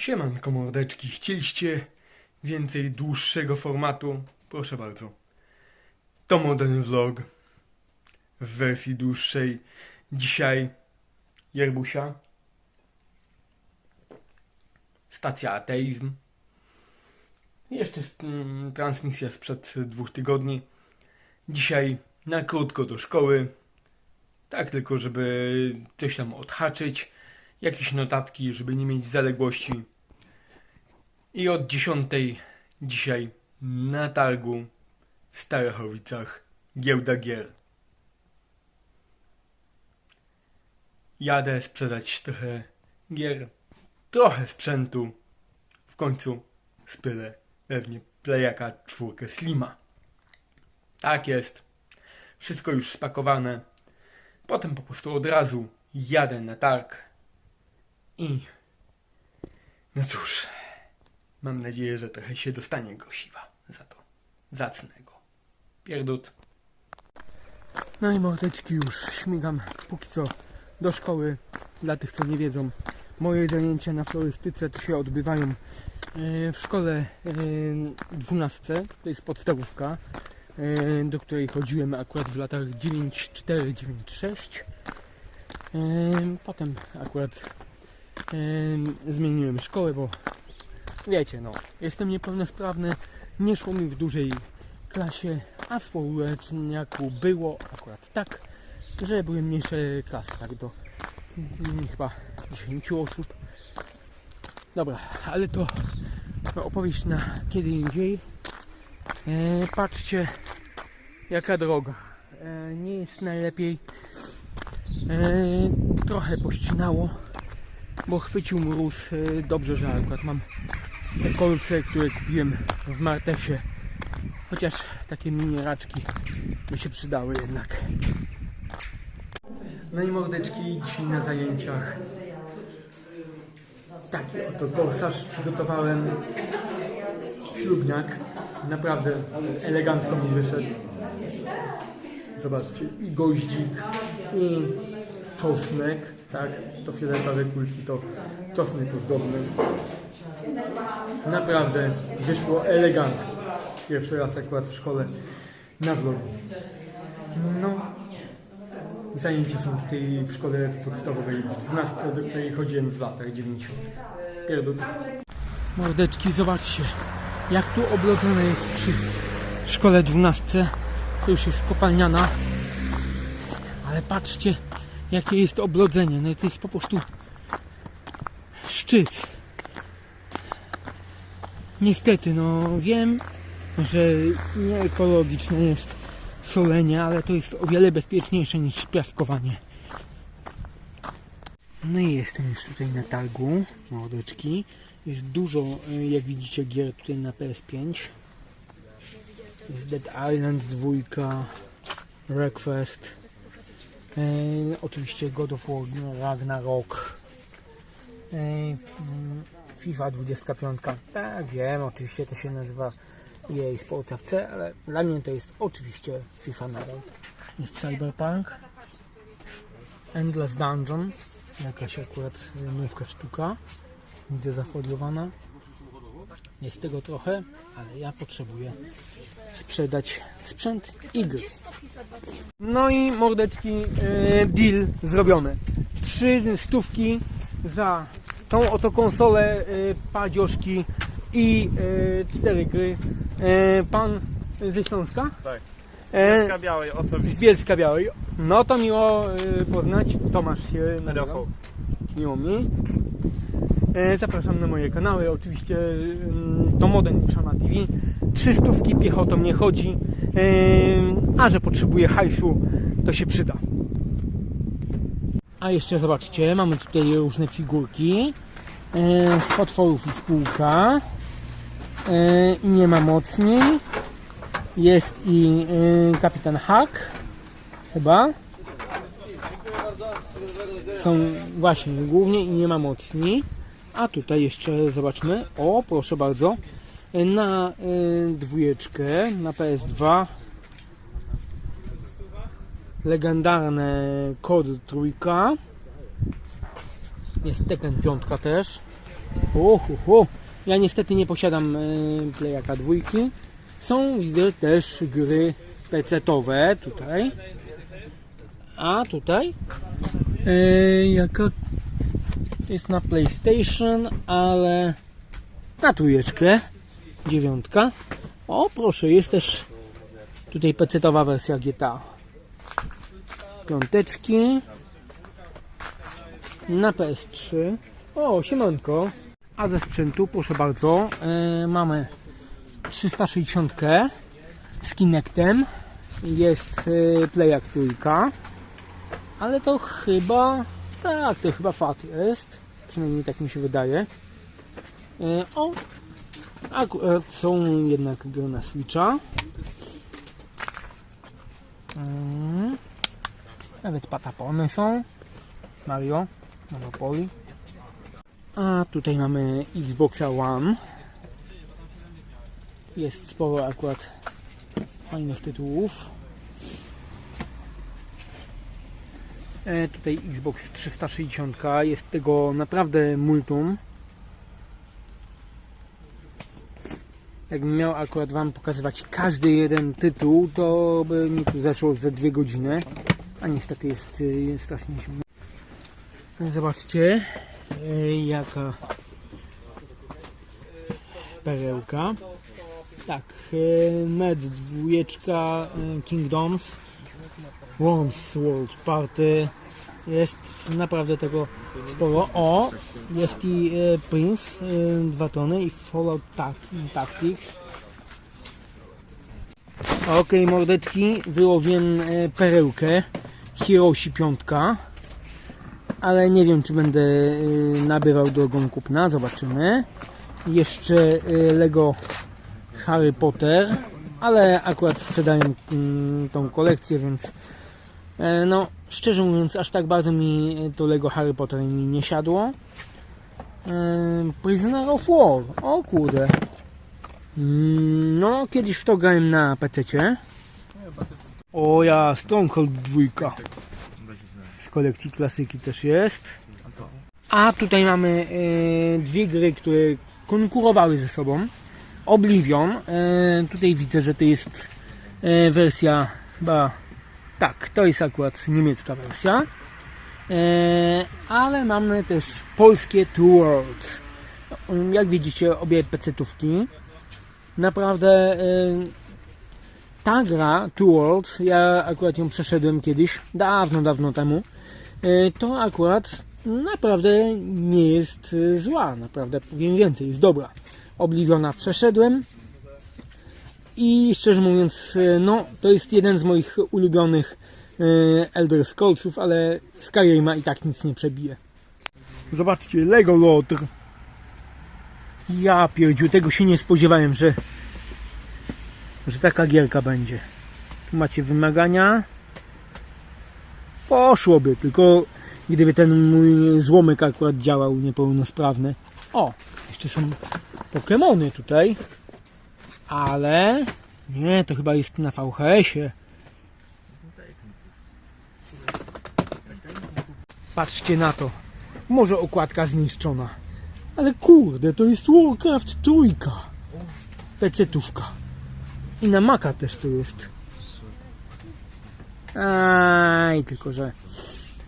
Siemanko mordeczki, chcieliście więcej dłuższego formatu? Proszę bardzo. To modern vlog w wersji dłuższej. Dzisiaj Jerbusia. Stacja Ateizm. Jeszcze mm, transmisja sprzed dwóch tygodni. Dzisiaj na krótko do szkoły. Tak tylko, żeby coś tam odhaczyć. Jakieś notatki, żeby nie mieć zaległości. I od 10 dzisiaj na targu w Starachowicach giełda gier. Jadę sprzedać trochę gier, trochę sprzętu. W końcu spylę pewnie playaka czwórkę Slima. Tak jest. Wszystko już spakowane. Potem po prostu od razu jadę na targ. I no cóż, mam nadzieję, że trochę się dostanie go siwa za to zacnego. Pierdut. No i mordeczki już śmigam póki co do szkoły. Dla tych, co nie wiedzą, moje zajęcia na florystyce to się odbywają e, w szkole e, 12. To jest podstawówka, e, do której chodziłem akurat w latach 94-96. E, Potem akurat e, zmieniłem szkołę, bo wiecie, no, jestem niepełnosprawny, nie szło mi w dużej klasie, a w społeczniaku było akurat tak, że były mniejsze klasy, tak do mm, chyba 10 osób. Dobra, ale to no, opowieść na kiedy indziej. E, patrzcie, jaka droga. E, nie jest najlepiej. E, trochę pościnało, bo chwycił mróz. E, dobrze, że akurat mam te kolce, które kupiłem w Martesie. Chociaż takie mini raczki by się przydały jednak. No i mordeczki dzisiaj na zajęciach. Taki oto korsaż przygotowałem. Ślubniak. Naprawdę elegancko mi wyszedł. Zobaczcie, i goździk, i czosnek, tak? To fioletowe kulki to czosnek ozdobny. Naprawdę wyszło elegancko. Pierwszy raz akurat w szkole na vlogu. No, zajęcia są tutaj w szkole podstawowej w 12, do której chodziłem w latach 90. Pierdol. Mordeczki, zobaczcie, jak tu oblodzone jest przy szkole 12. To już jest kopalniana. Ale patrzcie, jakie jest oblodzenie. No i to jest po prostu szczyt. Niestety, no wiem, że nieekologiczne jest solenie, ale to jest o wiele bezpieczniejsze niż piaskowanie. No i jestem już tutaj na targu, mordeczki. Jest dużo, y, jak widzicie, gier tutaj na PS5. Jest Dead Island 2, Breakfast, e, oczywiście God of War Ragnarok, e, mm, FIFA 25. Tak, wiem, oczywiście to się nazywa EA Sports FC, ale dla mnie to jest oczywiście FIFA nadal. Jest Cyberpunk, Endless Dungeon, jakaś akurat nówka sztuka, widzę zafoliowana. Jest tego trochę, ale ja potrzebuję sprzedać sprzęt i gry. No i mordeczki, e, deal zrobiony. Trzy stówki za tą oto konsolę e, padzioszki i e, cztery gry. Pan ze Śląska? Tak. Z Bielska Białej z osobiście. Bielska Białej. No to miło poznać. Tomasz się nazywa. Rafał. Miło mi. Zapraszam na moje kanały. Oczywiście mm, to Modern Niszana TV. Trzystówki piechotą nie chodzi. E, A że potrzebuję hajsu, to się przyda. A jeszcze zobaczcie, mamy tutaj różne figurki e, z potworów i spółka. I nie ma mocniej. Jest i kapitan Hack. Chyba. Są właśnie głównie i nie ma mocni. A tutaj jeszcze zobaczmy. O, proszę bardzo. Na y, dwójeczkę, na PS2 legendarne kod trójka. Jest Tekken piątka też. Uhu, hu. Ja niestety nie posiadam y, Playaka dwójki. Są widzę też gry PC-towe tutaj. A tutaj y, jaka jest na PlayStation, ale na trójeczkę, dziewiątka. O proszę, jest też tutaj PC-towa wersja GTA. Piąteczki na PS3. O, siemanko. A ze sprzętu, proszę bardzo, yy, mamy 360 z Kinectem. Jest yy, Playak trójka. Ale to chyba, tak, to chyba FAT jest. Przynajmniej tak mi się wydaje. Yy, o, akurat są jednak gry na Switcha. Yy, nawet patapony są. Mario, Monopoly. A tutaj mamy Xboxa One. Jest sporo akurat fajnych tytułów. E, tutaj Xbox 360 jest tego naprawdę multum. Jakbym miał akurat Wam pokazywać każdy jeden tytuł, to by mi tu zeszło ze dwie godziny. A niestety jest, y, jest strasznie zimno. Zobaczcie, y, jaka perełka. Tak, y, Med dwójeczka Kingdoms, Worms World Party. Jest naprawdę tego sporo. O, jest i y, Prince, y, dwa tony i Fallout Tac- Tactics. Okej, mordeczki, wyłowiłem y, perełkę. Hiroshi piątka ale nie wiem czy będę y, nabywał drogą kupna, zobaczymy. Jeszcze y, Lego Harry Potter, ale akurat sprzedaję mm, tą kolekcję, więc e, no szczerze mówiąc aż tak bardzo mi to Lego Harry Potter mi nie siadło. E, Prisoner of War, o kurde. Mm, No, kiedyś w to grałem na PC. O ja, Stronghold dwójka w kolekcji klasyki też jest. A tutaj mamy e, dwie gry, które konkurowały ze sobą. Oblivion. E, tutaj widzę, że to jest e, wersja chyba tak, to jest akurat niemiecka wersja. E, ale mamy też polskie Two Worlds. Jak widzicie, obie pecetówki. Naprawdę e, ta gra, Two Worlds, ja akurat ją przeszedłem kiedyś, dawno, dawno temu, e, to akurat naprawdę nie jest zła, naprawdę powiem więcej, jest dobra. Obliviona przeszedłem i szczerze mówiąc, e, no to jest jeden z moich ulubionych e, Elder Scrollsów, ale Skyrima i tak nic nie przebije. Zobaczcie, Lego Lotr. Ja pierdziu, tego się nie spodziewałem, że że taka gierka będzie. Tu macie wymagania. Poszłoby, tylko gdyby ten mój złomek akurat działał niepełnosprawny. O, jeszcze są Pokemony tutaj. Ale nie, to chyba jest na VHS-ie. Patrzcie na to. Może okładka zniszczona. Ale kurde, to jest Warcraft trójka. Pecetówka. I na Maca też to jest. Aj, tylko że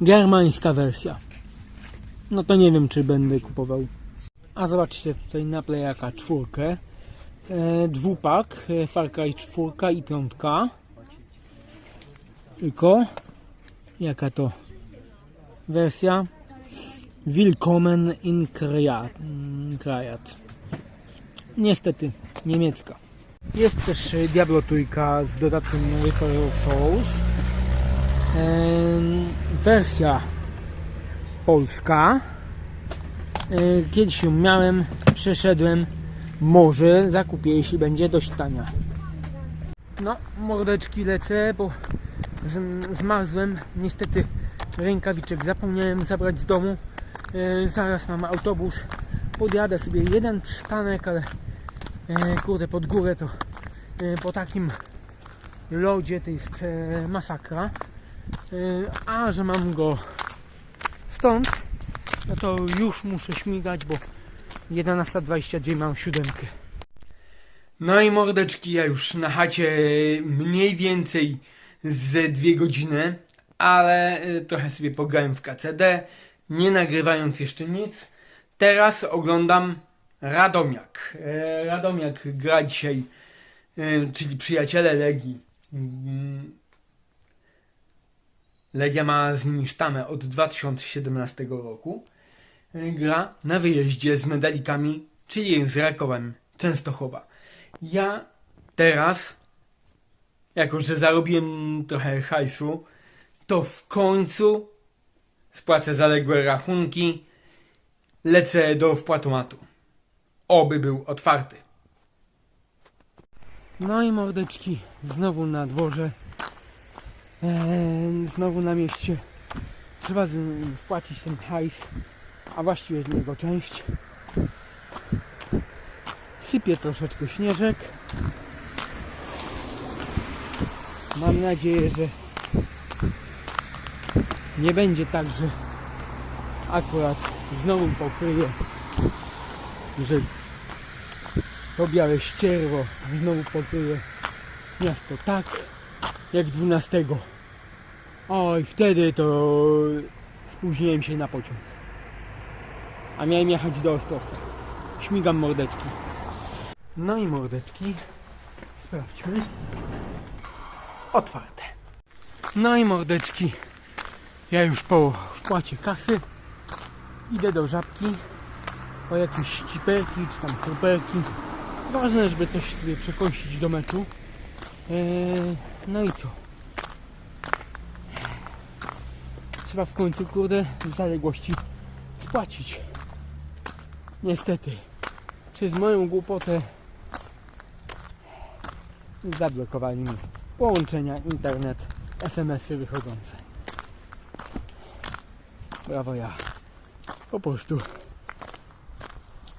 germańska wersja. No to nie wiem, czy będę kupował. A zobaczcie tutaj na Playaka czwórkę. E, dwupak, e, Far Cry czwórka i piątka. Tylko jaka to wersja? Willkommen in Krajat. Krajat. Niestety niemiecka. Jest też e, Diablo trójka z dodatkiem Reaper Souls. Em, Wersja polska. E, Kiedyś ją miałem, przeszedłem. Może zakupię, jeśli będzie dość tania. No, mordeczki lecę, bo zmarzłem. Niestety rękawiczek zapomniałem zabrać z domu. E, Zaraz mam autobus. Podjadę sobie jeden przystanek, ale e, kurde pod górę to e, po takim lodzie to jest e, masakra. E, a że mam go stąd, no to już muszę śmigać, bo 11.22 mam siódemkę. No i mordeczki, ja już na chacie mniej więcej ze dwie godziny, ale y, trochę sobie pograłem w KCD, nie nagrywając jeszcze nic. Teraz oglądam Radomiak. E, Radomiak gra dzisiaj, czyli przyjaciele Legii. Mm, Legia ma z od 2017 roku. Gra na wyjeździe z medalikami, czyli z Rakowem Częstochowa. Ja teraz, jako że zarobiłem trochę hajsu, to w końcu spłacę zaległe rachunki, lecę do wpłatomatu. Oby był otwarty. No i mordeczki, znowu na dworze, eee, znowu na mieście. Trzeba z- wpłacić ten hajs, a właściwie jego część. Sypie troszeczkę śnieżek. Mam nadzieję, że nie będzie tak, że akurat znowu pokryje, że to białe ścierwo znowu pokryje miasto tak jak 12. Oj, wtedy to spóźniłem się na pociąg. A miałem jechać do Ostrowca. Śmigam mordeczki. No i mordeczki. Sprawdźmy. Otwarte. No i mordeczki. Ja już po wpłacie kasy idę do żabki o jakieś ściperki czy tam kruperki. Ważne, żeby coś sobie przekąsić do meczu. Eee, no i co? Trzeba w końcu, kurde, zaległości spłacić. Niestety, przez moją głupotę zablokowali mi połączenia internet, SMS-y wychodzące. Brawo ja. Po prostu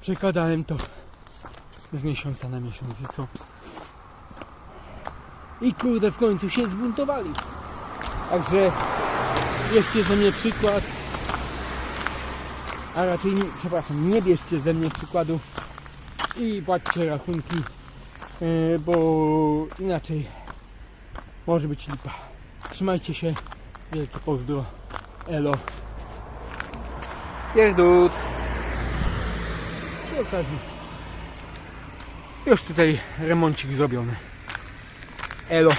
przekładałem to z miesiąca na miesiąc i co? I kurde w końcu się zbuntowali. Także bierzcie ze mnie przykład. A raczej, nie, przepraszam, nie bierzcie ze mnie przykładu i płaccie rachunki, e, bo inaczej może być lipa. Trzymajcie się. Wielkie pozdro. Elo. Pierdut. Przy okazji. Już tutaj remoncik zrobiony. Elo.